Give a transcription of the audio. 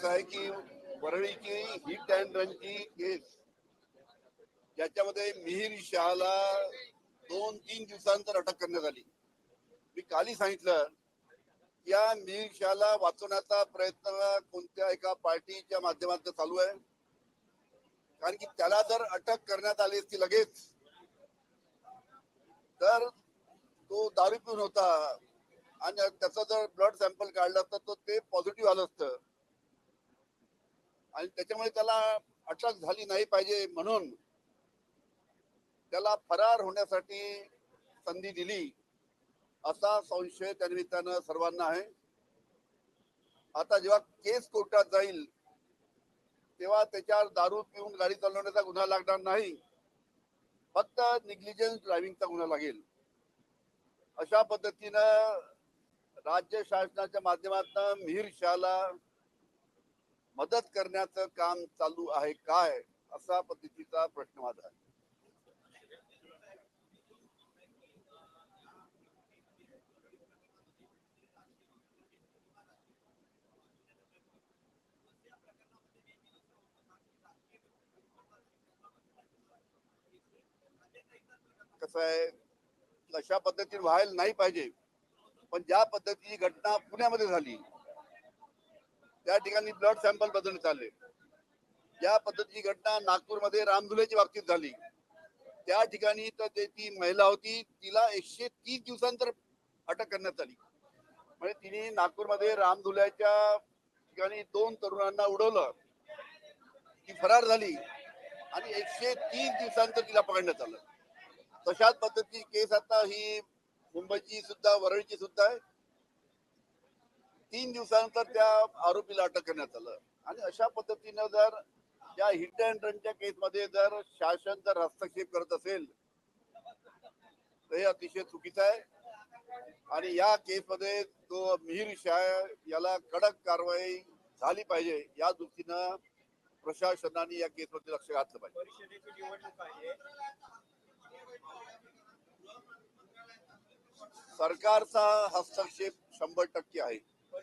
असं आहे की वरळीची हिट अँड रनची केस. ज्याच्यामध्ये मिहीर शहाला दोन तीन दिवसानंतर अटक करण्यात आली. मी काली सांगितलं या मिहीर शहाला वाचवण्याचा प्रयत्न कोणत्या एका पार्टीच्या माध्यमातून चालू आहे? कारण की त्याला जर अटक करण्यात आली असती लगेच तर तो दारू पिऊन होता. आणि त्याचं जर ब्लड सॅम्पल काढलं असतं तर ते पॉझिटिव्ह आलं असतं. आणि त्याच्यामुळे त्याला अटक झाली नाही पाहिजे म्हणून त्याला फरार होण्यासाठी संधी दिली असा संशय त्या निमित्तानं सर्वांना आहे. आता जेव्हा केस कोर्टात जाईल तेव्हा त्याच्यावर दारू पिऊन गाडी चालवण्याचा गुन्हा लागणार नाही. फक्त निग्लिजन्स ड्रायव्हिंगचा गुन्हा लागेल. अशा पद्धतीनं राज्य शासनाच्या माध्यमातून मिहीर शहाला मदत करण्याचं काम चालू आहे काय असा पद्धतीचा प्रश्न माझा आहे. कसं आहे अशा पद्धतीने व्हायला नाही पाहिजे पण ज्या पद्धतीची घटना पुण्यामध्ये झाली त्या ठिकाणी ब्लड सॅम्पल बदलण्यात आले ज्या पद्धतीची घटना नागपूरमध्ये रामधुलेच्या बाबतीत झाली त्या ठिकाणी तर ती महिला होती तिला एकशे तीस दिवसांतर अटक करण्यात आली. म्हणजे तिने नागपूरमध्ये रामधुल्याच्या ठिकाणी दोन तरुणांना उडवलं. ती फरार झाली आणि एकशे तीस दिवसांतर तिला पकडण्यात आलं. तशाच पद्धतीची केस आता ही मुंबईची सुद्धा वरळीची सुद्धा आहे. तीन दिवसानंतर त्या आरोपीला अटक करण्यात आलं. आणि अशा पद्धतीनं जर या हिट अँड रनच्या केसमध्ये जर शासन जर हस्तक्षेप करत असेल तर हे अतिशय चुकीचं आहे. आणि या केसमध्ये तो मिहीर शाह याला कडक कारवाई झाली पाहिजे या दृष्टीनं प्रशासनाने या केसमध्ये लक्ष घातलं पाहिजे. सरकारचा हस्तक्षेप शंभर टक्के आहे.